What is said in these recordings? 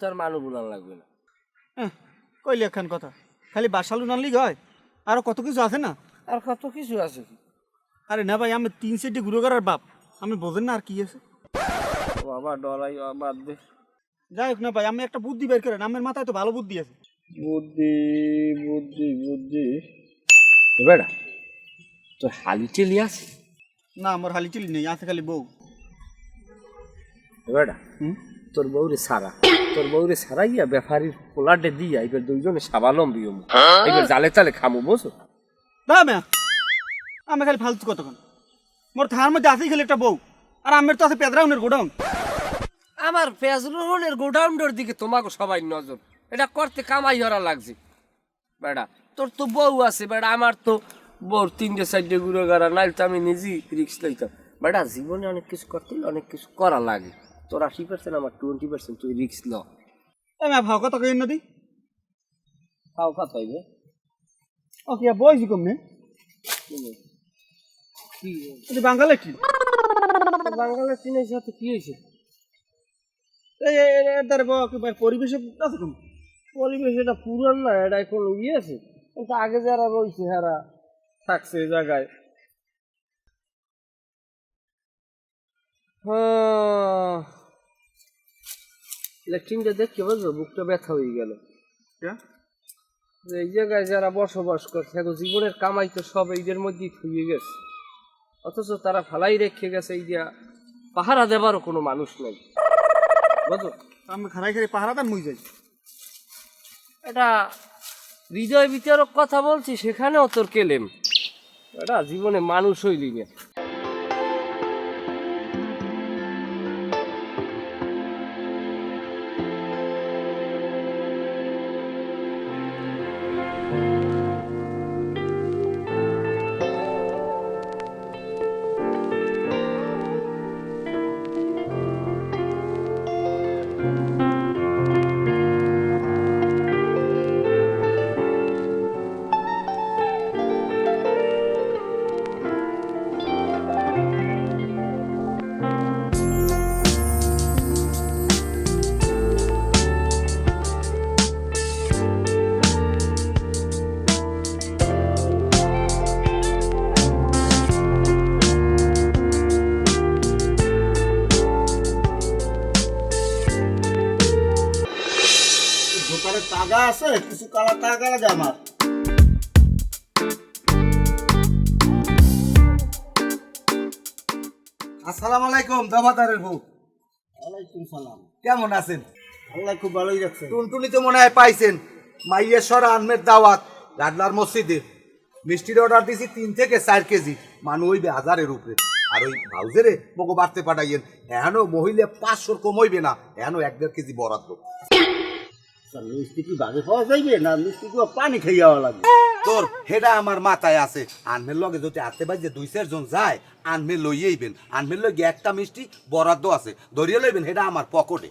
তোর মানু বুলান লাগবে না। কইলি একখান কথা। খালি বাসালু নানলি হয়? আরও কত কিছু আছে না? আর কত কিছু আছে কি? আরে না ভাই আমি তিন সেটে ঘুরে করার বাপ। আমি বোঝেন না আর কি আছে। বাবা ডলাই বাদ দে। যাই হোক না ভাই আমি একটা বুদ্ধি বের করেন। আমার মাথায় তো ভালো বুদ্ধি আছে। বুদ্ধি বুদ্ধি বুদ্ধি। বেড়া তোর হালি টেলি আছে? না আমার হালি চিলি নেই আছে খালি বউ। বেড়া তোর বউরে সারা। তোর বউরে সারা গিয়া ব্যাপারীর পোলাডে দিয়া এবার দুইজনে সাবালম্বী হমু এবার জালে তালে খামু বুঝো না ম্যা আমি খালি ফালতু কতক্ষণ মোর থার মধ্যে আছেই খালি একটা বউ আর আমের তো আছে পেদরাউনের গোডাউন। আমার ফেজরুলের গোডাউনটার দিকে তোমাকে সবাই নজর। এটা করতে কামাই হরা লাগছে। বেড়া তোর তো বউ আছে বেড়া আমার তো বউর তিনটে চারটে গুঁড়ো গাড়া নাইলে তো আমি নিজেই রিক্স লইতাম। বেড়া জীবনে অনেক কিছু করতে অনেক কিছু করা লাগে। তোর আশি পার্সেন্ট আমার টোয়েন্টি পার্সেন্ট তুই রিক্স ল। এ ভাও নদী? হইবে? ও কি বইছি কমনে কি? বাঙালি কি? চিনের সাথে কি হয়েছে পরিবেশে আছে কম? পরিবেশ এটা পুরান না এটা এখন ইয়ে আছে। কিন্তু আগে যারা রয়েছে যারা থাকছে জায়গায়। লেট্রিনটা দেখে বুঝলো বুকটা ব্যথা হয়ে গেল। এই জায়গায় যারা বসবাস করছে এখন জীবনের কামাই তো সব এইদের মধ্যেই থুয়ে গেছে। অথচ তারা ফালাই রেখে গেছে এই দিয়া। পাহারা দেবারও কোনো মানুষ নেই। বুঝলো আমি খারাই খারাই পাহারা দান মুই যাই। এটা হৃদয় বিচারক কথা বলছি সেখানেও তোর কেলেম। এটা জীবনে মানুষ হইলি না। আমার। আসসালামু আলাইকুম দাবাদারের বউ। ওয়ালাইকুম সালাম। কেমন আছেন? আল্লাহ খুব ভালোই রাখছে টুনটুনি তো মনে হয় পাইছেন মাইয়েশ্বর আহমেদ দাওয়াত গাডলার মসজিদে। মিষ্টির অর্ডার দিছি তিন থেকে চার কেজি। মানু হইবে হাজারের উপরে। আর ওই মগো বাড়তে পাঠাইয়েন। এখনও মহিলা পাঁচশোর কম হইবে না। এখনও এক দেড় কেজি বরাদ্দ। মিষ্টি কি বাজে পাওয়া যাইবে না মিষ্টি কি পানি খাইয়া লাগবে? তোর হেডা আমার মাথায় আছে। আনমের লগে যদি আতে বাজে দুই চারজন যায় আনমে লইয়েইবেন আনমের লগে একটা মিষ্টি বরাদ্দ আছে। ধরিয়ে লইবেন হেডা আমার পকেটে।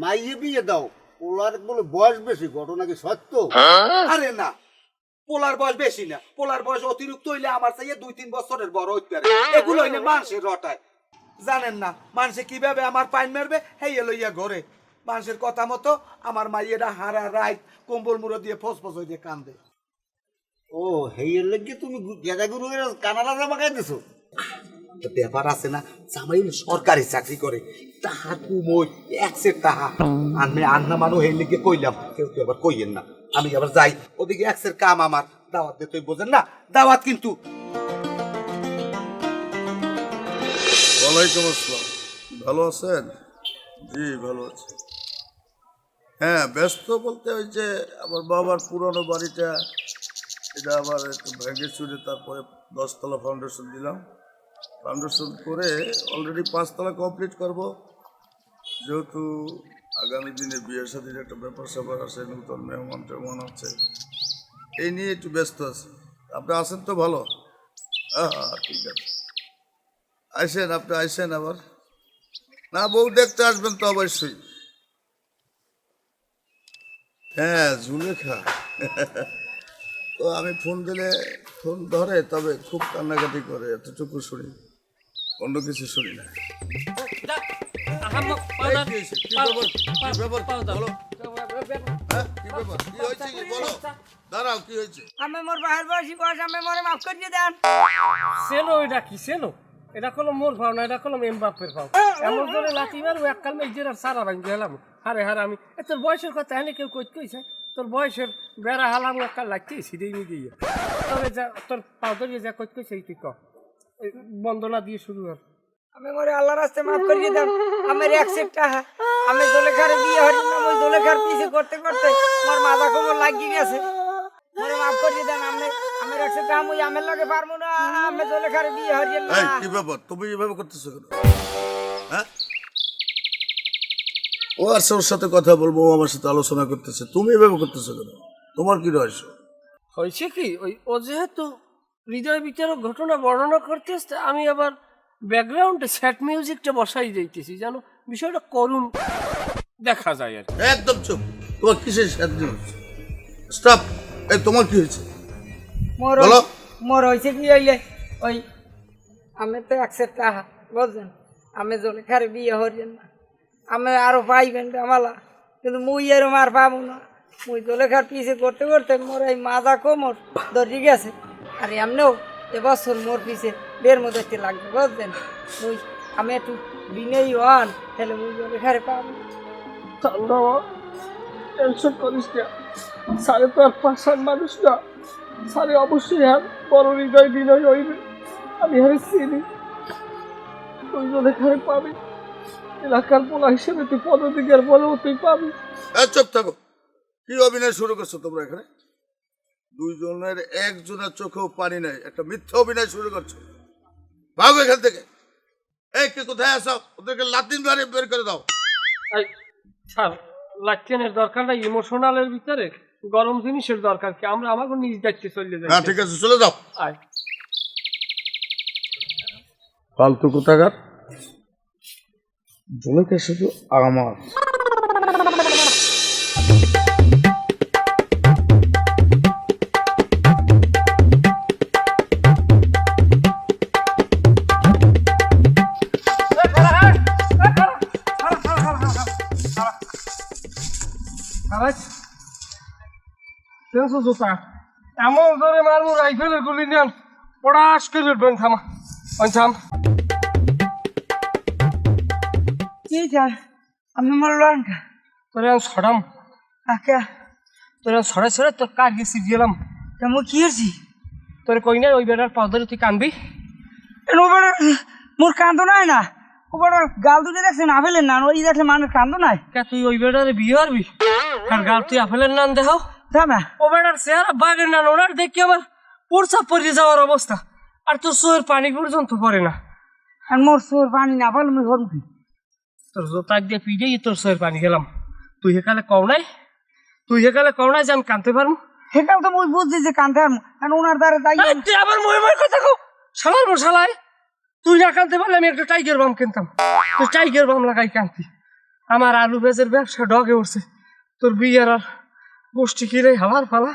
মাইয়ে বিয়ে দাও। ওলার বলে বয়স বেশি ঘটনা কি সত্য? আরে না পোলার বয়স বেশি না। পোলার বয়স অতিরিক্ত হইলে আমার চাইয়ে দুই তিন বছরের বড় হইতে পারে। এগুলো হইলে মানুষের রটায়। জানেন না মানুষে কীভাবে আমার পাইন মারবে হেই লইয়া ঘরে। মানুষের কথা মতো আমার মাইয়েরা হারা রাইত কম্বল মুড়ো দিয়ে ফস ফস হয়ে দিয়ে কান্দে। ও হেইয়ের লেগে তুমি গেদা গুরু কানাডা জামা খাইতেছো ব্যাপার আছে না জামাই সরকারি চাকরি করে। তাহা কুমোই একসের তাহা। আনমে আন্না মানু হেই লিগে কইলাম কেউ তো আবার কইয়েন না। আমি আবার যাই ওদিকে একসের কাম আমার। দাওয়াত দিয়ে তুই বোঝেন না? দাওয়াত কিন্তু। ওয়ালাইকুম আসসালাম। ভালো আছেন? জি ভালো আছি। হ্যাঁ ব্যস্ত বলতে ওই যে আমার বাবার পুরনো বাড়িটা এটা আবার একটু ভেঙে চুরে তারপরে দশতলা ফাউন্ডেশন দিলাম। ফাউন্ডেশন করে অলরেডি পাঁচতলা কমপ্লিট করব। যেহেতু আগামী দিনে বিয়ের সাথে একটা ব্যাপার স্যাপার আছে নতুন মেহমান টেহমান আছে এই নিয়ে একটু ব্যস্ত আছি। আপনি আছেন তো ভালো? হ্যাঁ, ঠিক আছে। আইসেন আপনি আইসেন আবার। না বউ দেখতে আসবেন তো অবশ্যই। হ্যাঁ জুলেখা। তো আমি ফোন দিলে ফোন ধরে তবে খুব কান্নাকাটি করে এতটুকু শুনি। অন্য কিছু শুনি না? আমি মোর বাহার বয়সী বয়স আমি মরে মাফ করিয়ে দেন। সেনো এটা কি সেনো? এটা কলম মোর পাও না এটা কলম এম বাপের পাও এমন করে লাঠি মারবো এক কাল মেঘ আর সারা ভাঙ গেলাম হারে হারে আমি এ তোর বয়সের কথা এনে কেউ কই কইছে? তোর বয়সের বেড়া হালাম এক লাগছে লাগতে সিধেই নিয়ে গিয়ে তবে যা তোর পাও ধরিয়ে যা কই কইছে তুই ক। এই বন্দনা দিয়ে শুরু কর। আমি মরে আল্লাহ রাস্তায় মাফ করিয়ে দেন আমার একসেপ্ট টাহা। আমি দোলেখারে বিয়ে হরি না ওই দোলেখার পিছে করতে করতে মোর মাথা কোমর লাগিয়ে গেছে। মরে মাফ করিয়ে দেন আমি আমার একসেপ্ট টাহা মুই আমের লগে পারব না। আমি দোলেখারে বিয়ে হরিয়ে না। এই, কি ব্যাপার? তুমি এভাবে করতেছো কেন? হ্যাঁ? ও আসছে ওর সাথে কথা বলব ও আমার সাথে আলোচনা করতেছে। তুমি এভাবে করতেছো কেন? তোমার কি রহস্য? হয়েছে কি? ওই ও যেহেতু হৃদয় বিচারক ঘটনা বর্ণনা করতে আসতে আমি আবার ব্যাকগ্রাউন্ডে স্যাট মিউজিকটা বসাই দিতেছি। যেন বিষয়টা করুণ দেখা যায় আর কি। একদম চুপ। তোমার কিসের সাহায্য হচ্ছে স্টপ এই তোমার কি হয়েছে? মোর বলো। হই- মোর হয়েছে কি হইলে? ওই আমি তো একসেপ্ট টাহা বুঝছেন আমি দোলেখারে বিয়ে হরিয়েন। না আমি আরও পাইবেন আমালা কিন্তু মুই এরম আর পাবো না। মুই দোলেখার পিছে করতে করতে মোর এই মাথা কোমর ধরে গেছে। আর এমনিও এবছর মোর পিছে বের মধ্যে লাগবে বুঝছেন মুই, আমি একটু বিনেই হন তাহলে মুই দোলেখারে পাবো। টেনশন করিস না। তো আর পাশার মানুষ না। অবশ্যই আর বড় হৃদয় বিনয় হইবে। আমি হারে চিনি। তুই যদি খারে পাবি। এলাকার পোলা হিসেবে তুই পদদিকের বলেও তুই পাবি চুপ থাকো। কি অভিনয় শুরু করছ তোমরা এখানে? দুইজনের একজনের চোখেও পানি নাই একটা মিথ্যা অভিনয় শুরু করছ। ভাগো এখান থেকে। এই কে কোথায় আসো ওদেরকে লাতিন বাড়ি বের করে দাও। এই, স্যার লাইটেনের দরকার নাই ইমোশনালের ভিতরে গরম জিনিসের দরকার কি? আমরা আমাকে নিজ দায়িত্বে চলে যাই। হ্যাঁ ঠিক আছে চলে যাও। আয়। ফালতু কোথাকার? জনকে শুধু আমার এমন জোরে মারমু রাইফেলের গুলি নেন পড়াশ করে থামা। থাম। কি স্যার আমি মরলাম তোরে আমি ছড়াম আচ্ছা তোরে আমি ছড়াই ছড়াই তোর কার গেছি দিলাম। তা মুই কি হয়েছি তোরে কই না ওই বেড়ার পাও ধরে তুই কানবি? ওবার মোর কান্দ নাই না? ওবার গাল দুটো দেখছে না ফেলেন না ওই দেখলে মানুষ কান্দ নাই? কে তুই ওই বেড়ারে বিয়ে করবি? আর গাল তুই আপেলের নাম দেখাও দামা ও বেড়ার চেহারা বাঘের নান ওনার দেখি আমার পোরসাপ পরিয়ে যাওয়ার অবস্থা। আর তোর চোয়ের পানি পর্যন্ত পড়ে না। আর মোর সোর পানি না পারলে মুই করব কি? তোর জোতাক দিয়ে পিড়েই তোর চোয়ের পানি গেলাম তুই হেকালে কও নাই? তুই হেকালে কও নাই যে আমি কানতে পারব সেটাও তো মুই বুঝছি যে কান্দে আর আর ওনার দ্বারা তাই তুই আবার মই মই কথা কও? শালার মশালাই তুই না কানতে পারলে আমি একটা টাইগার বাম কিনতাম। তুই টাইগার বাম লাগাই কানতি। আমার আলু বেচের ব্যবসা ডগে উঠছে। তোর বিয়ের আর গোষ্ঠী কিরে হালার ফালা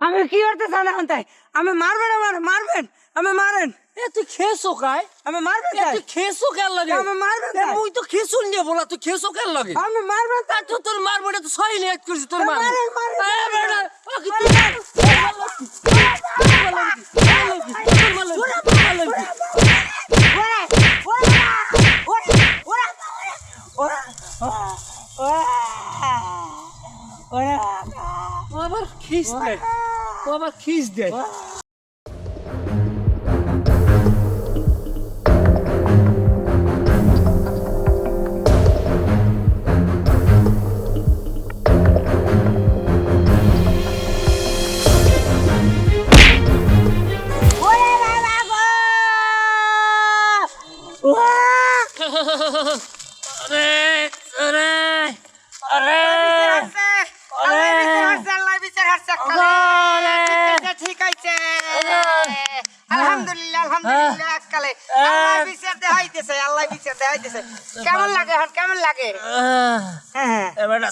আমি কি করতে চান এখন তাই? আমি মারবেন আমার মারবেন? আমি মারেন এ তুই খেয়েছো কায় আমি মারবেন তাই খেয়েছো কেন লাগে আমি মারবেন মুই তো খেয়েছো নিয়ে বলা তুই খেয়েছো কেন লাগে আমি মারবেন তা তো তোর মারবো এটা তো সহি নিয়ে করছি তোর মারবো মারেন, মারেন, এ, বেটা, ও কি তুই মার- মার মার মার মার মার। ও আবার খিস দেয় ও আবার খিস দেয়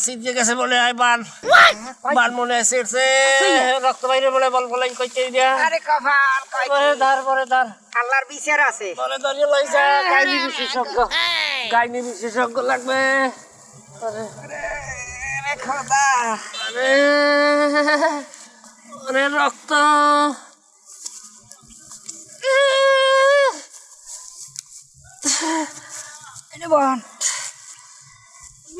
হ্যাঁ সিদ্ধ গেছে বলে আই বান বান মনে রক্ত বাইরে বলে বল বলাই কইতে দিয়া আরে কপাল কয় কি? পরে ধার পরে ধার আল্লাহর বিচার আছে বলে ধরিয়ে লইছে কাইলি বিশেষজ্ঞ গাইনি বিশেষজ্ঞ লাগবে আরে আরে খোদা আরে আরে রক্ত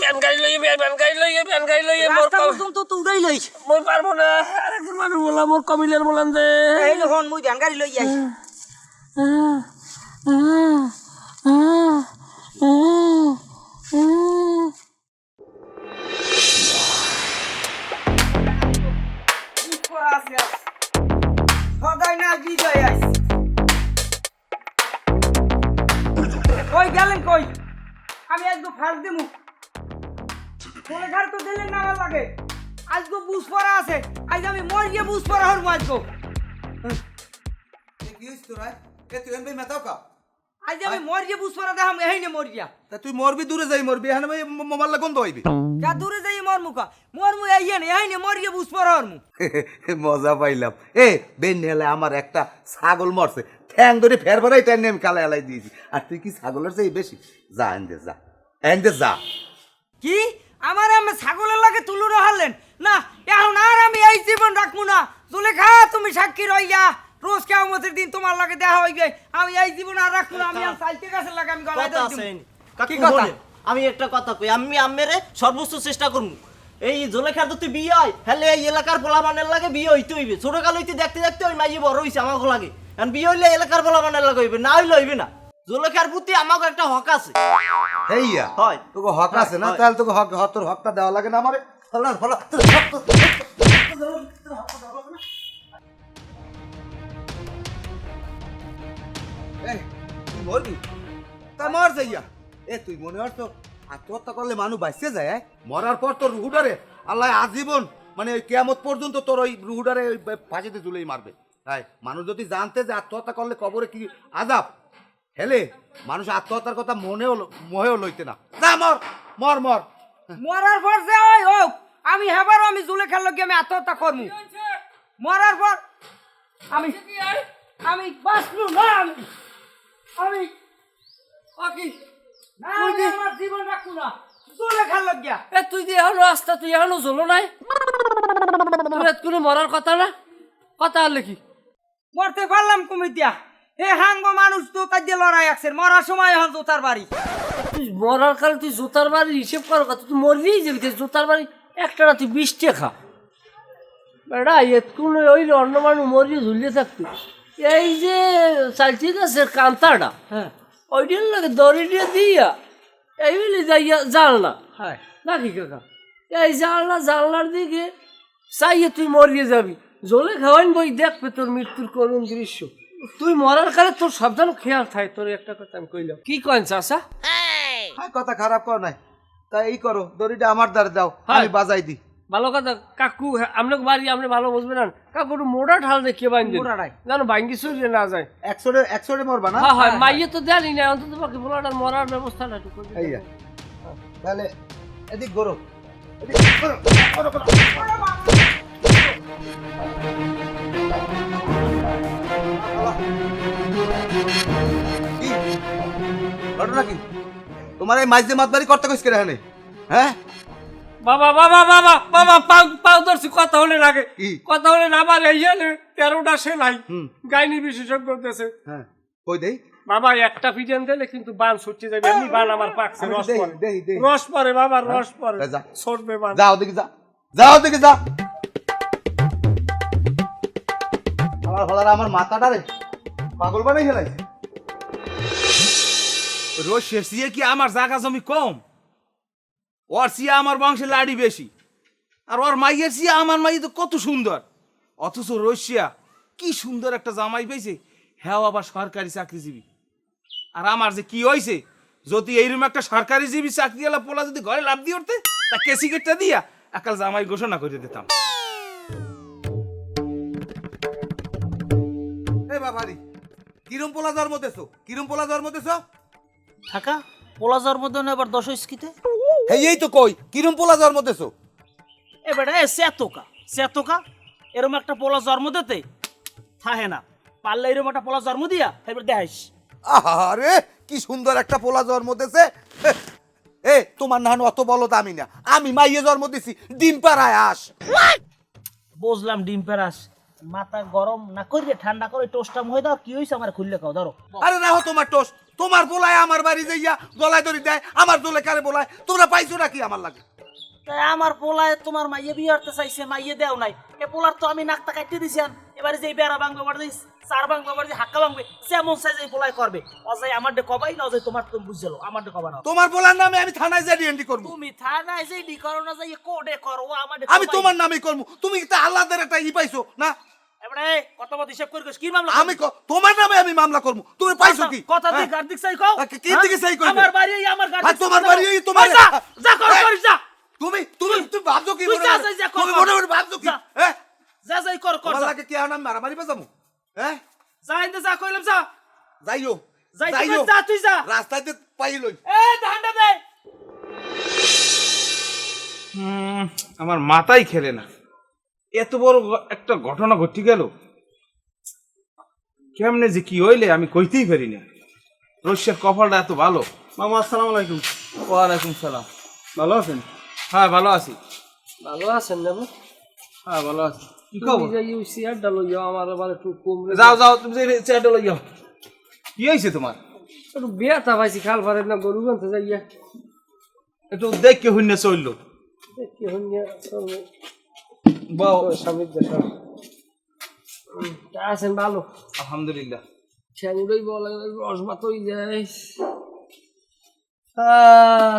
ব্যান গাড়ি লইয়ে ব্যান গাড়ি লইয়ে ব্যান গাড়ি লইয়ে মোর কম- তো উড়াই লই মই পারব না আরেকজন মানুষ বললাম মোর কমিলের বললাম যে এই হন মুই ভ্যান গাড়ি লই যাই সদাই না বিজয় আইস কই গেলেন কই? আমি আজকে ফাঁস দিমু। তো না আমার লাগে। আজকে বুঝ পড়া আছে। আজ আমি মর গিয়ে বুঝ পড়া হরবো আজকে কি হইছ তোরা? এ তুই এমবি মেতাও কা আজ আমি মর গিয়ে বুঝ পড়া দেখাম এই নে মর গিয়া। তা তুই মরবি দূরে যাই মরবি এখানে মোবাইল গন্ধ হইবি। যা দূরে যাই মর মর মু এই নে এই নে মর গিয়ে বুঝ পড়া হরমু। মজা পাইলাম। এ বেন হেলে আমার একটা ছাগল মরছে। ঠ্যাং ধরে ফের ফেরাই টাইম আমি কালে এলাই দিয়েছি। আর তুই কি ছাগলের চেয়ে বেশি? যা এনদে যা। এনদে যা। কি? আমার আমি ছাগলের লাগে তুলু হারলেন। না এখন আর আমি এই জীবন রাখব না। জুলেখা তুমি সাক্ষী রইয়া রোজ কেমতের দিন তোমার লাগে দেখা হইবে। আমি এই জীবন আর রাখব না। আমি আর গাছের লাগে আমি গলায় কি কথা? আমি একটা কথা কই। আমি আমেরে সর্বোচ্চ চেষ্টা করব। এই জলেখার তো তুই বিয়ে হয় হলে এই এলাকার পোলাবানের লাগে বিয়ে হইতে হইবে। ছোট কাল হইতে দেখতে দেখতে ওই মাইয়ে বড় হইছে আমাকে লাগে। এখন বিয়ে হইলে এলাকার পোলাবানের লাগে হইবে না হইলে হইবে না। জলেখার প্রতি আমাকে একটা হক আছে হেইয়া হয়। তোকে হক আছে না হয়। তাহলে তোকে হক হক- তোর হকটা দেওয়া লাগে না আমারে ফলা ফলা মরবি তা মর যাইয়া এ তুই মনে হর তো আত্মহত্যা করলে মানুষ বাঁচতে যায় হ্যাঁ? মরার পর তোর রুহুডারে আল্লাহ আজীবন মানে ওই কেয়ামত পর্যন্ত তোর ওই রুহুডারে ওই ফাঁসিতে ঝুলেই মারবে তাই মানুষ যদি জানতে যে আত্মহত্যা করলে কবরে কি আজাব হেলে মানুষ আত্মহত্যার কথা মনেও ল- মোহেও লইতে না। যা মর মর মর। মরার পর যে ওই হোক আমি হেবারও আমি জুলেখার লগে আমি আত্মহত্যা করব মরার পর আমি আমি বাঁচলু না আমি। আমি বাকি না, আমি আমার জীবন রাখব না। জুলেখার লগিয়া এ তুই যে এখনও আসতা তুই এখনও জ্বলো নাই? তোর করে মরার কথা না? কথা হলে কি মরতে পারলাম কমিটিয়া হে হাঙ্গ মানুষ তো দিয়ে লড়াই আছে মরার সময় এখন জোতার বাড়ি। তুই মরার কালে তুই জুতার বাড়ি হিসেব করার কথা তুই মরবি যাবি তুই জুতার বাড়ি একটা না তুই খা বেড়া এতক্ষণ ওই অন্য মানুষ মরিয়ে ঝুলিয়ে থাকতো। এই যে চালছি গাছের কান্তাটা হ্যাঁ। ওইটার লাগে দড়ি দিয়ে দিয়া এই বলে যাইয়া জালনা। হ্যাঁ। নাকি কাকা এই জানলা জানলার দিকে চাইয়ে তুই মরিয়ে যাবি। জলে খাওয়াইন বই দেখবে তোর মৃত্যুর করুণ দৃশ্য। তুই মরার কালে তোর সাবধান খেয়াল থাকে তোর একটা কথা আমি কইলাম। কি কয়েন চাষা হ্যাঁ কথা খারাপ কর নাই। তাই এই করো দড়িটা আমার দ্বারে দাও হ্যাঁ। আমি বাজাই দি। ভালো কথা কাকু আপনি বাড়ি আপনি ভালো বুঝবেন না। কাকু একটু মোটা ঢাল দেখিয়ে বাইন মোটাটাই। জানো বাইঙ্গি চুরিয়ে না যায়। একশোটে একশোটে মরবা না? হ্যাঁ হয় মাইয়ে তো দেয়নি না অন্তত বাকি পোলাটার মরার ব্যবস্থাটা একটু করে তাহলে এদিক গরো। এদিক গরো, গরো, গরো। ঘটনা কি? তোমার এই মাঝে মাতবারি করতে কইস কেন এখানে? হ্যাঁ? বাবা বাবা বাবা বাবা পাও পাও ধরছি কথা হলে লাগে? কথা হলে না আমার এই হলে তেরোটা সেলাই। গাইনি বিশেষজ্ঞ দেশে হ্যাঁ। কই দেই? বাবা একটা পিজন দিলে কিন্তু বান ছুটছে যাবে এমনি বান আমার পাকছে রস পরে। রস পরে বাবা রস পরে। ছড়বে বান। যাও দেখি যা। যাও দেখি যা। আমার ফলার আমার মাথাটা রে। পাগল বানাই ফেলাইছে। রোজ শেষিয়ে কি আমার জায়গা জমি কম? ওর সিয়া আমার বংশে লাড়ি বেশি। আর ওর মাইয়ের সিয়া আমার মাই তো কত সুন্দর। অথচ রশিয়া কি সুন্দর একটা জামাই পেয়েছে হ্যাঁ আবার সরকারি চাকরিজীবী। আর আমার যে কি হয়েছে যদি এইরকম একটা সরকারি জীবী চাকরি এলা পোলা যদি ঘরে লাভ দিয়ে উঠতে, তা কেসি কেটটা দিয়া একাল জামাই ঘোষণা করে দিতাম। এ বাবারি, কিরম পোলা জন্ম দেছো কিরম পোলা জন্ম দেছো থাকা? পোলা জন্ম দেন এবার দশ ইস্কিতে এই এই তো কই কিরম পোলা জন্ম দেছো এবার এ সেতকা সেতকা এরম একটা পোলা জন্ম দিতে থাহে না। পারলে এরম একটা পোলা জন্ম দিয়া এবার দেখাইস। আরে কি সুন্দর একটা পোলা জন্ম দিয়েছে এ তোমার নাহান অত বলো দামি না। আমি মাইয়ে জন্ম দিছি ডিম পাড়ায় আস। বুঝলাম ডিম পেরাস মাথা গরম না করিয়ে ঠান্ডা করে টোস্টটা হয়ে দাও কি হয়েছে আমার খুললে খাও ধরো। আরে রাহো তোমার টোস্ট তোমার বোলায় আমার বাড়ি যাইয়া গলায় ধরি দেয় আমার দোলে কারে বোলায় তোমরা পাইছো নাকি আমার লাগে? তাই আমার পোলায় তোমার মাইয়ে বিয়ে হতে চাইছে মাইয়ে দেও নাই। এ পোলার তো আমি নাকটা কাটতে দিছি এবারে যে বেড়া ভাঙবে বাড়ি চার ভাঙবে বাড়ি হাক্কা ভাঙবে যেমন চাই যে পোলায় করবে। অজাই আমার ডে কবাই না অজাই তোমার তুমি বুঝলো আমার ডে কবা না। তোমার পোলার নামে আমি থানায় যা ডিএনডি করব। তুমি থানায় যে ডি করো না যাই কোডে করো আমার আমি তোমার নামে করব। তুমি তো আল্লাহদের একটা ই পাইছো না? এবারে কত মত হিসাব করে কি মামলা আমি তোমার নামে আমি মামলা করব। তুমি পাইছো কি? কথা হ্যাঁ? দিক আর দিক চাই কও কি- কি দিকে চাই কইবে? আমার বাড়ি এই আমার গাড়ি তোমার বাড়ি এই তোমার যা যা কর হ্যাঁ। কর যা। তুমি তুমি তুমি ভাবছ কি যা, যা, যা, তুমি মনে মনে ভাবছ কি? হ্যাঁ? যা যাই কর কর লাগে কি আমি মারামারি বাজামু হ্যাঁ যা ইন্দে যা কইলাম যা। যাইও যাই যাইও। যা তুই যা। রাস্তাতে পাইলই এ ধান্ডা দে। আমার মাথাই খেলে না। এত বড় একটা ঘটনা ঘটি গেল। কেমনে যে কি হইলে আমি কইতেই পারি না। রশিয়ার কপালটা এত ভালো। মামা আসসালামু আলাইকুম। ওয়ালাইকুম সালাম। ভালো আছেন? হ্যাঁ ভালো আছি। ভালো আছেন না গো? হ্যাঁ ভালো আছি। কি তুমি খবর? যে ইউ চেয়ারটা লইয়া আমার আবার একটু কমরে যাও যাও তুমি যে চেয়ারটা লই যাও কি তোমার? একটু বেয়াটা পাইছি খাল পারে না গরু যাইয়া। একটু চলল। বাও। স্বামীর আছেন ভালো? আলহামদুলিল্লাহ। বলে যায়।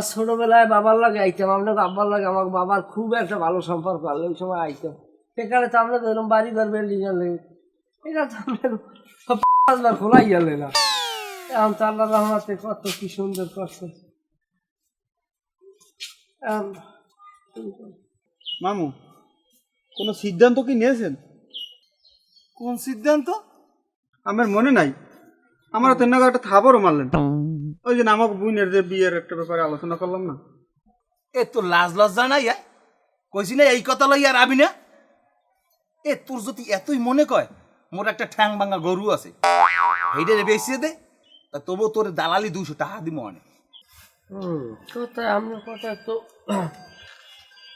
ছোটবেলায় বাবার লাগে আইতাম আপনাকে আব্বার লাগে আমার বাবার খুব একটা ভালো সম্পর্ক হলো ওই সময় আইতাম। সেখানে তো আমরা এরকম বাড়ি ঘর বিল্ডিং এলে এটা তো আমরা খোলাই গেলে না। এখন তো আল্লাহ রহমাতে কত কি সুন্দর করছে। মামু কোনো সিদ্ধান্ত কি নিয়েছেন? কোন সিদ্ধান্ত? আমার মনে নাই। আমার তো নাকি একটা থাবারও মারলেন। ওই যে আমাকে বুনের যে বিয়ের একটা ব্যাপারে আলোচনা করলাম না। এ তো লাজ লজ্জা নাই? কইছি না এই কথা লই আর আবি না? এ, তোর যদি এতই মনে কয়, মোর একটা ঠ্যাং ভাঙা গরু আছে এইটা বেচিয়ে দে, তা তবু তোর দালালি দুশো টাকা দিব অনেক কোথায় আমরা কোথায় তো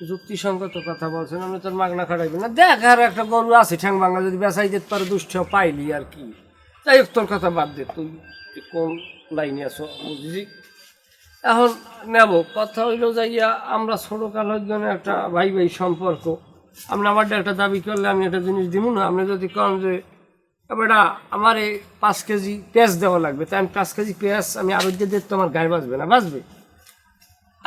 যুক্তিসঙ্গত কথা বলছেন আমি তোর মাগনা খাটাইবেন না। দেখ, আর একটা গরু আছে, ঠ্যাং ভাঙা যদি বেসাই যেতে পারে দুষ্ট পাইলি আর কি। হোক, তোর কথা বাদ দে, তুই তুই কোন লাইনে আছো বুঝছি এখন নেব, কথা হইল যাইয়া আমরা ছোটকাল জন্য একটা ভাই ভাই সম্পর্ক আমরা আমার একটা দাবি করলে আমি একটা জিনিস দিব না? আপনি যদি কন যে বেটা, আমার এই পাঁচ কেজি পেঁয়াজ দেওয়া লাগবে। তাই আমি পাঁচ কেজি পেঁয়াজ আমি আরও দিয়ে তোমার গায়ে বাঁচবে না বাঁচবে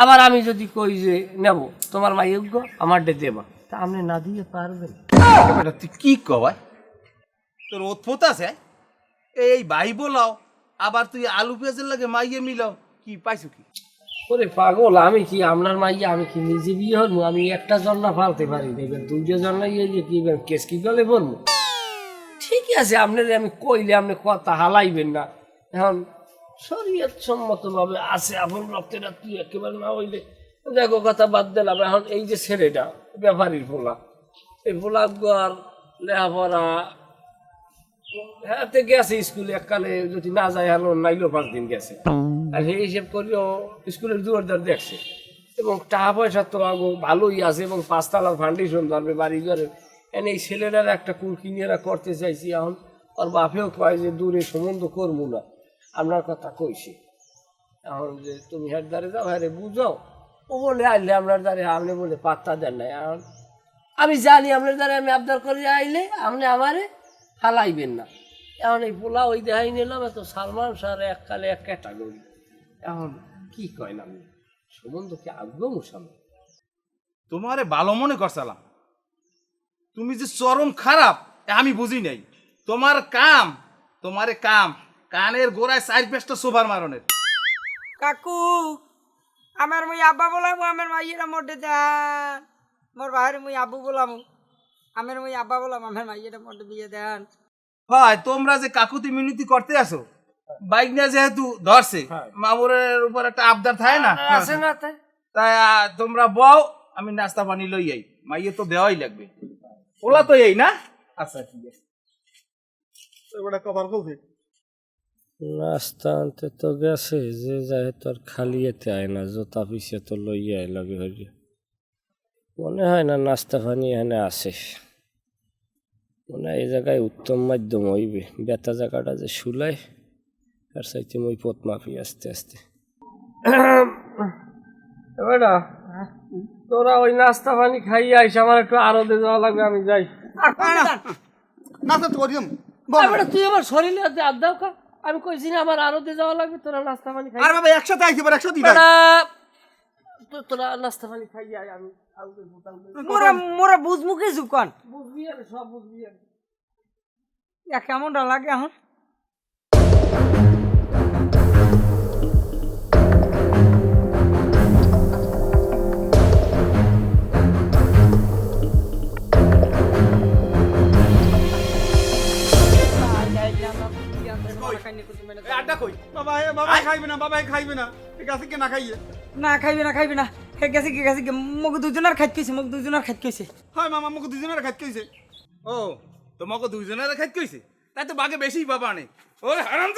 আবার আমি যদি কই যে, নেব, তোমার মা যোগ্য আমার ডে দেবা। তা আপনি না দিয়ে পারবেন। তুই কি কবাই? তোর ওৎপত আছে এই ভাই বলাও, আবার তুই আলু পেঁয়াজের লাগে মাইয়ে মিলাও, কি পাইছো কি? ওরে পাগল, আমি কি আপনার মাইয়া? আমি কি নিজে বিয়ে হব? আমি একটা জন্না ফালতে পারি দেখবেন দুইটা জন্না ইয়ে যে কি এবার কেস কি গলে বলব? ঠিকই আছে, আপনার আমি কইলে আপনি কথা হালাইবেন না। এখন শরীয়ত সম্মত ভাবে আছে আপন রক্তেরা তুই একেবারে না হইলে। দেখো, কথা বাদ দিলাম। এখন এই যে ছেলেটা, ব্যাপারীর পোলা। এই পোলা লেখাপড়া হ্যাঁ গেছে স্কুলে এককালে, যদি না যায় হলো নাইলো পাঁচ দিন গেছে। আর সেই হিসেব করিও স্কুলের দুয়ার দেখছে। এবং টাকা পয়সা তো আগো ভালোই আছে, এবং পাঁচতলার ফাউন্ডেশন ধরবে বাড়ি ঘরে। এনে এই ছেলেটার একটা কুল কিনিয়েরা করতে চাইছি এখন। ওর বাপেও কয় যে, দূরে সম্বন্ধ করব না। আপনার কথা কইছি। এখন যে, তুমি হ্যার দ্বারে যাও হ্যাঁ রে বুঝাও। ও বলে, আইলে আপনার দ্বারে আপনি বলে পাত্তা দেন নাই। এখন, আমি জানি আপনার দ্বারা আমি আবদার করে, আইলে আপনি আমারে হালাইবেন না। এখন এই পোলা ওই দেখাই নিলাম এত সালমান স্যার এককালে এক ক্যাটাগরি। এখন কি কয় না আমি সম্বন্ধ কি আগ্রহ মুসামে তোমারে ভালো মনে করছিলাম। তুমি যে চরম খারাপ আমি বুঝি নাই। তোমার কাম তোমারে কাম কানের গোড়ায় চার পেঁচটা সোভার মারনের। কাকু আমার মুই আব্বা বলাম আমার মাইয়েরা মোটে দেন মোর বাহিরে মুই আব্বু বলাম। আমার মুই আব্বা বলাম আমার এটা মোটে বিয়ে দেন। হয় তোমরা যে কাকুতি মিনতি করতে আসো বাইক নিয়ে যেহেতু ধরছে মামুরের উপর একটা আবদার থাকে না? আছে না তাই তোমরা বও আমি নাস্তা পানি লই যাই মাইয়ে তো দেওয়াই লাগবে। ওলা তো এই না? আচ্ছা ঠিক আছে। এবারে কবার বলছে নাস্তা আনতে তো গেছে যে যায় তোর খালি এতে আয় না জোতা পিছে তো লইয়া আয় লগে হইলে মনে হয় না নাস্তা পানি এখানে আসে মনে হয় এই জায়গায় উত্তম মাধ্যম হইবে বেতা জায়গাটা যে শুলাই আর সাইতে মই পথ মাফি আস্তে আস্তে। এবারটা তোরা ওই নাস্তা পানি খাইয়ে আইস আমার একটু আরও দিয়ে যাওয়া লাগবে আমি যাই। কই তো করিম তুই আমার শরীরে আমি কইছি না আমার আরও দিয়ে যাওয়া লাগবে তোরা নাস্তা পানি খাই আর বাবা একসাথে আইছি একসাথে তোরা নাস্তা পানি খাই আয় আমি। মোরা মোরা বুঝমু কিছু কন? বুঝবি আর সব বুঝবি আর কেমনটা লাগে এখন? আড্ডা কই? বাবা এ বাবা খাইবে না বাবা খাইবে না। কি না খাইয়ে? না খাইবি না খাইবি না। হে গেছে কি গেছে কি? মোক দুজনের খাইত কইছে মোক দুজনের খাইত কইছে। হয় মামা মোক দুজনের খাইতে কইছে। ও তোমাকে দুইজনের খাইতে কইছে? তাই তো বাগে বেশি বাবা নে ওরে হারাম